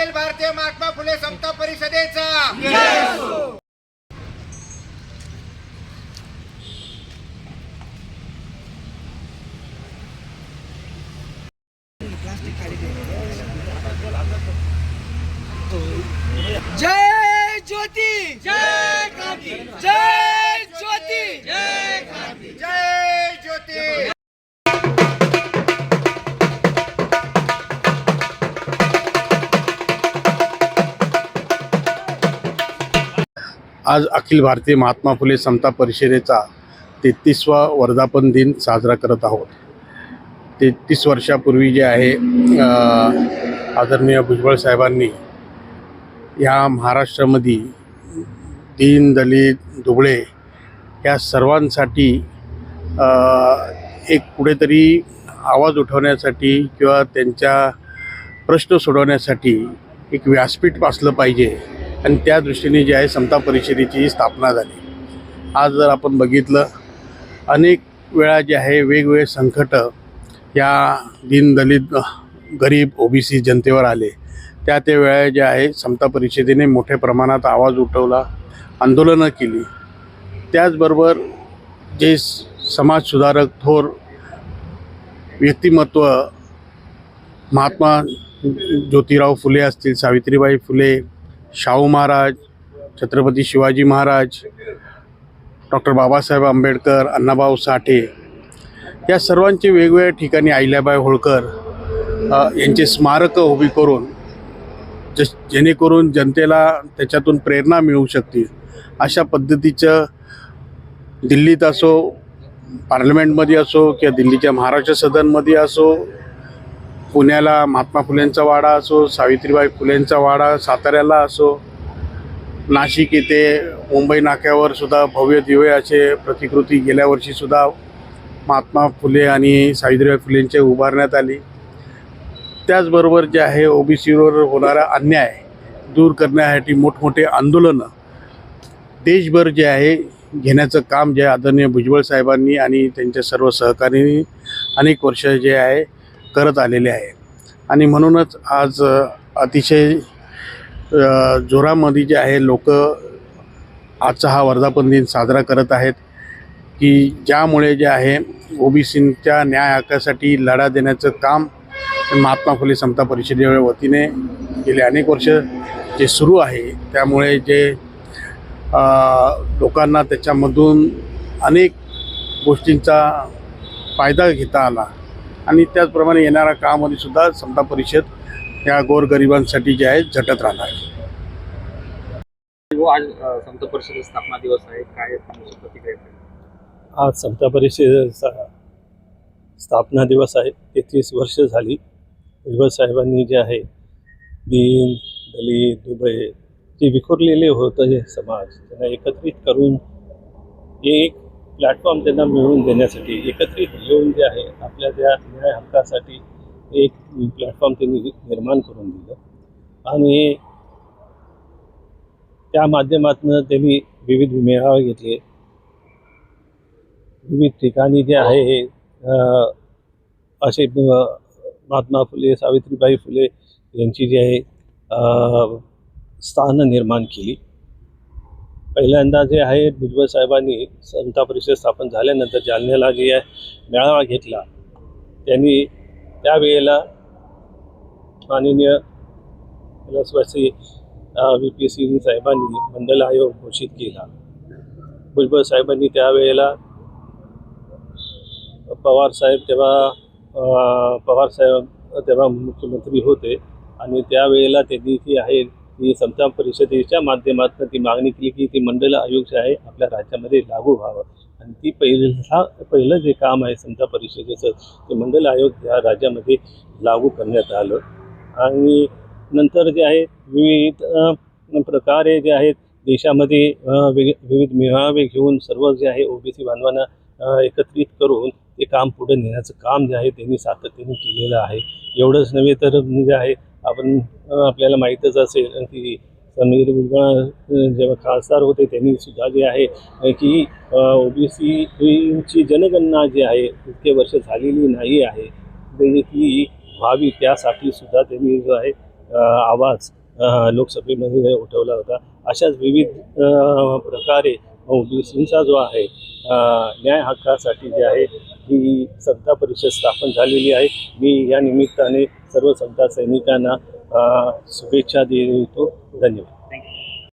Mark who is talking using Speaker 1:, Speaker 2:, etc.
Speaker 1: अखिल भारतीय महात्मा फुले समता परिषदेचा.
Speaker 2: जय ज्योती. जय क्रांती जय
Speaker 3: आज अखिल भारतीय महात्मा फुले समता परिषदेचा तेहतीसवा वर्धापन दिन साजरा करत आहोत. तेहतीस वर्षापूर्वी जे आहे आदरणीय भुजबळ साहेबांनी या महाराष्ट्रामध्ये दीन दलित दुबळे या सर्वांसाठी एक कुठेतरी आवाज उठवण्यासाठी किंवा त्यांच्या प्रश्न सोडवण्यासाठी एक व्यासपीठ असलं पाहिजे. आणि त्या दृष्टीने जे आहे समता परिषदेची स्थापना झाली. आज जर आपण बघितलं अनेक वेळा जे आहे वेगवेगळे संकट या दीनदलित गरीब ओबीसी जनतेवर आले. त्या त्या वेळा जे आहे समता परिषदेने मोठ्या प्रमाणात आवाज उठवला आंदोलनं केली. त्याचबरोबर जे स- समाजसुधारक थोर व्यक्तिमत्व महात्मा ज्योतिराव फुले असतील सावित्रीबाई फुले शाहू महाराज छत्रपती शिवाजी महाराज डॉक्टर बाबासाहेब आंबेडकर अण्णाभाऊ साठे या सर्वांचे वेगवेगळ्या ठिकाणी अहिल्याबाई होळकर यांचे स्मारकं उभी करून जस जेणेकरून जनतेला त्याच्यातून प्रेरणा मिळू शकतील. अशा पद्धतीचं दिल्लीत असो पार्लमेंटमध्ये असो किंवा दिल्लीच्या महाराष्ट्र सदनमध्ये असो पुण्याला महात्मा फुलेंचा वाडा असो सावित्रीबाई फुलेंचा वाडा साताऱ्याला असो नाशिक येथे मुंबई नाक्यावर सुद्धा भव्य दिव्य असे प्रतिकृती गेल्या वर्षीसुद्धा महात्मा फुले आणि सावित्रीबाई फुलेंचे उभारण्यात आली. त्याचबरोबर जे आहे ओबीसीवर होणारा अन्याय दूर करण्यासाठी मोठमोठे आंदोलनं देशभर जे आहे घेण्याचं काम जे आदरणीय भुजबळ साहेबांनी आणि त्यांच्या सर्व सहकार्यांनी अनेक वर्ष जे आहे करत आलेले आहे. आणि म्हणूनच आज अतिशय जोरामध्ये जे आहे लोक आजचा हा वर्धापन दिन साजरा करत आहेत की ज्यामुळे जे आहे ओबीसींच्या न्याय हक्कासाठी लढा देण्याचं काम महात्मा फुले समता परिषदेच्या वतीने गेले अनेक वर्ष जे सुरू आहे त्यामुळे जे लोकांना त्याच्यामधून अनेक गोष्टींचा फायदा घेता आला. आणि त्याचप्रमाणे येणाऱ्या काळामध्ये सुद्धा समता परिषद या गोरगरिबांसाठी जे आहे झटत राहणार. आहे
Speaker 4: हो आज समता परिषदेचा स्थापना दिवस आहे. काय प्रतिक्रिया?
Speaker 5: आज समता परिषदेचा स्थापना दिवस आहे. तेहतीस वर्ष झाली. भुजबळ साहेबांनी जे आहे दीन दलित दुबळे जे विखुरलेले होतं हे समाज त्यांना एकत्रित करून एक प्लॅटफॉर्म त्यांना मिळवून देण्यासाठी एकत्रित येऊन जे आहे आपल्या त्या न्याय हक्कासाठी एक प्लॅटफॉर्म त्यांनी निर्माण करून दिलं. आणि त्या माध्यमातून त्यांनी विविध मेळावे घेतले. विविध ठिकाणी जे आहे हे असे महात्मा फुले सावित्रीबाई फुले यांची जी आहे स्थानं निर्माण केली. पहिल्यांदा जे आहे भुजबळ साहेबांनी समता परिषद स्थापन झाल्यानंतर जालन्याला जे आहे मेळावा घेतला. त्यांनी त्यावेळेला माननीय कैलासवासी व्ही पी सिंग साहेबांनी मंडल आयोग घोषित केला. भुजबळ साहेबांनी त्यावेळेला पवार साहेब तेव्हा पवारसाहेब पवार साहेब तेव्हा मुख्यमंत्री होते आणि त्यावेळेला त्यांनी जी आहे ती समता परिषदेच्या माध्यमातून ती मागणी केली की ती मंडल आयोग जे आहे आपल्या राज्यामध्ये लागू व्हावं. आणि ती पहिला पहिलं जे काम आहे समता परिषदेचं ते मंडल आयोग या राज्यामध्ये लागू करण्यात आलं. आणि नंतर जे आहे विविध प्रकारे जे आहेत देशामध्ये विविध मेळावे घेऊन सर्व जे आहे ओबीसी बांधवांना एकत्रित करून ते काम पुढे नेण्याचं काम जे आहे त्यांनी सातत्याने केलेलं आहे. एवढंच नव्हे तर जे आहे आपण आपल्याला माहीतच असेल. की समीर भुजबळ जेव्हा खासदार होते त्यांनी सुद्धा जे आहे अ, की ओबीसीची जनगणना जी आहे इतके वर्ष झालेली नाही आहे. ती व्हावी त्यासाठी सुद्धा त्यांनी जो आहे आवाज लोकसभेमध्ये उठवला होता. अशाच विविध प्रकारे हो, ओबीसींचा जो आहे न्याय हक्कासाठी जे आहे ही समता परिषद स्थापन झालेली आहे. मी या निमित्ताने सर्व समता सैनिकांना शुभेच्छा शुभेच्छा देतो. धन्यवाद.